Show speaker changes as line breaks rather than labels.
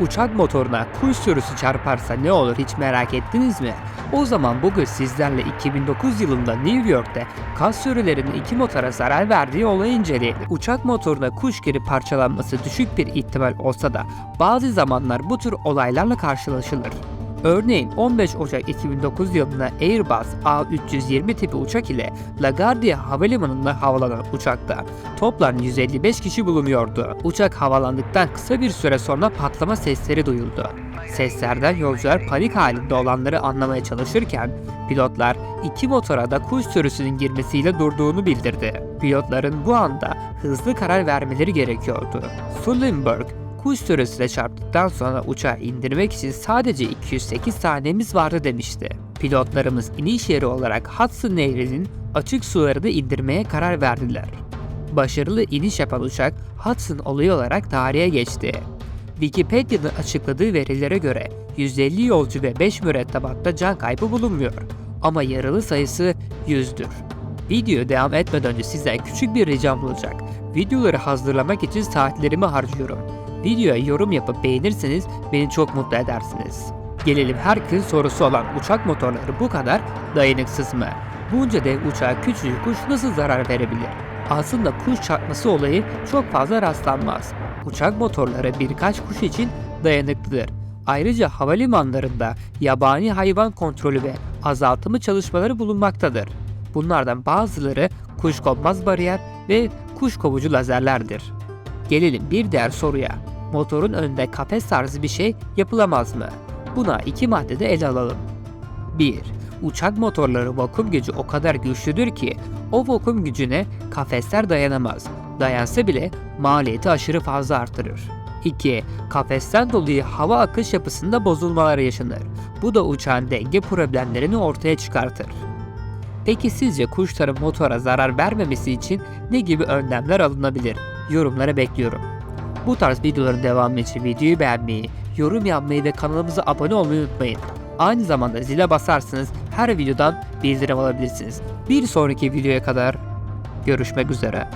Uçak motoruna kuş sürüsü çarparsa ne olur hiç merak ettiniz mi? O zaman bugün sizlerle 2009 yılında New York'ta kas sürülerinin iki motora zarar verdiği olayı inceleyelim. Uçak motoruna kuş girip parçalanması düşük bir ihtimal olsa da bazı zamanlar bu tür olaylarla karşılaşılır. Örneğin 15 Ocak 2009 yılında Airbus A320 tipi uçak ile LaGuardia Havalimanı'nda havalanan uçakta toplam 155 kişi bulunuyordu. Uçak havalandıktan kısa bir süre sonra patlama sesleri duyuldu. Seslerden yolcular panik halinde olanları anlamaya çalışırken pilotlar iki motora da kuş sürüsünün girmesiyle durduğunu bildirdi. Pilotların bu anda hızlı karar vermeleri gerekiyordu. Sullenberg kuş sürüsüne çarptıktan sonra uçağı indirmek için sadece 208 saniyemiz vardı demişti. Pilotlarımız iniş yeri olarak Hudson Nehri'nin açık sularını indirmeye karar verdiler. Başarılı iniş yapan uçak Hudson olayı olarak tarihe geçti. Wikipedia'nın açıkladığı verilere göre 150 yolcu ve 5 mürettebatta can kaybı bulunmuyor. Ama yaralı sayısı 100'dür. Video devam etmeden önce sizden küçük bir ricam olacak. Videoları hazırlamak için saatlerimi harcıyorum. Videoya yorum yapıp beğenirseniz beni çok mutlu edersiniz. Gelelim herkesin sorusu olan uçak motorları bu kadar dayanıksız mı? Bunca dev uçağa küçücük kuş nasıl zarar verebilir? Aslında kuş çarpması olayı çok fazla rastlanmaz. Uçak motorları birkaç kuş için dayanıklıdır. Ayrıca havalimanlarında yabani hayvan kontrolü ve azaltımı çalışmaları bulunmaktadır. Bunlardan bazıları kuş konmaz bariyer ve kuş kovucu lazerlerdir. Gelelim bir diğer soruya. Motorun önünde kafes tarzı bir şey yapılamaz mı? Buna iki maddede ele alalım. 1. Uçak motorları vakum gücü o kadar güçlüdür ki o vakum gücüne kafesler dayanamaz. Dayansa bile maliyeti aşırı fazla artırır. 2. Kafesten dolayı hava akış yapısında bozulmalar yaşanır. Bu da uçağın denge problemlerini ortaya çıkartır. Peki sizce kuşların motora zarar vermemesi için ne gibi önlemler alınabilir? Yorumlara bekliyorum. Bu tarz videoların devamı için videoyu beğenmeyi, yorum yapmayı ve kanalımıza abone olmayı unutmayın. Aynı zamanda zile basarsanız her videodan bildirim alabilirsiniz. Bir sonraki videoya kadar görüşmek üzere.